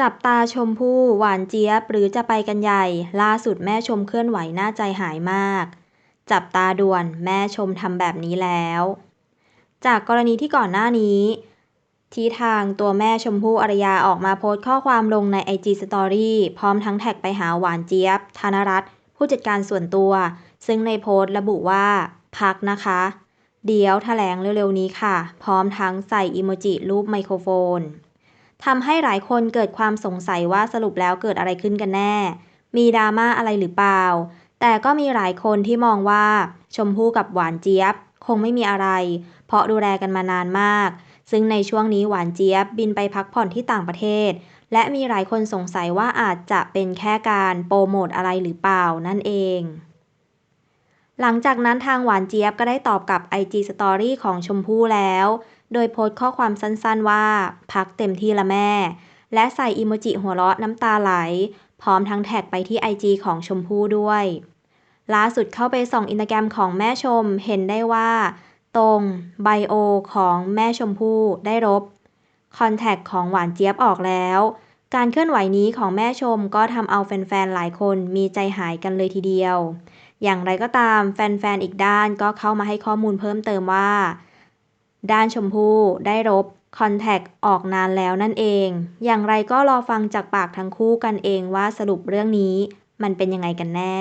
จับตาชมพู่หวานเจี๊ยบหรือจะไปกันใหญ่ ล่าสุดแม่ชมเคลื่อนไหวน่าใจหายมาก จับตาด่วนแม่ชมทำแบบนี้แล้ว จากกรณีที่ก่อนหน้านี้ ที่ทางตัวแม่ชมพู่อารยาออกมาโพสต์ข้อความลงใน IG Story พร้อมทั้งแท็กไปหาหวานเจี๊ยบ ธนรัตน์ผู้จัดการส่วนตัว ซึ่งในโพสต์ระบุว่าพักนะคะ เดี๋ยวแถลงเร็วๆนี้ค่ะ พร้อมทั้งใส่อิโมจิรูปไมโครโฟน ทำให้หลายคนเกิดความสงสัยว่าสรุปแล้วเกิดอะไรขึ้นกันแน่ มีดราม่าอะไรหรือเปล่า แต่ก็มีหลายคนที่มองว่า ชมพู่กับหวานเจี๊ยบ คงไม่มีอะไร เพราะดูแลกันมานานมาก ซึ่งในช่วงนี้หวานเจี๊ยบบินไปพักผ่อนที่ต่างประเทศ และมีหลายคนสงสัยว่าอาจจะเป็นแค่การโปรโมทอะไรหรือเปล่านั่นเอง หลังจากนั้นทางหวานเจี๊ยบก็ได้ตอบกับ IG Story ของชมพู่แล้ว โดยโพสต์ข้อความสั้นๆว่า พักเต็มที่ละแม่ และใส่อิโมจิหัวเราะน้ำตาไหล พร้อมทั้งแท็กไปที่ IG ของชมพู่ด้วย ล่าสุดเข้าไปส่องอินสตาแกรมของแม่ชมเห็นได้ว่า ตรงไบโอของแม่ชมพู่ได้ลบคอนแทคของหวานเจี๊ยบออกแล้ว การเคลื่อนไหวนี้ของแม่ชมก็ทำเอาแฟนๆหลายคนมีใจหายกันเลยทีเดียว อย่างไรก็ตามแฟนๆ อีกด้านก็เข้ามาให้ข้อมูลเพิ่มเติมว่า ด้านชมพู่ได้ลบคอนแทคออกนานแล้วนั่นเอง อย่างไรก็รอฟังจากปากทั้งคู่กันเองว่าสรุปเรื่องนี้มันเป็นยังไงกันแน่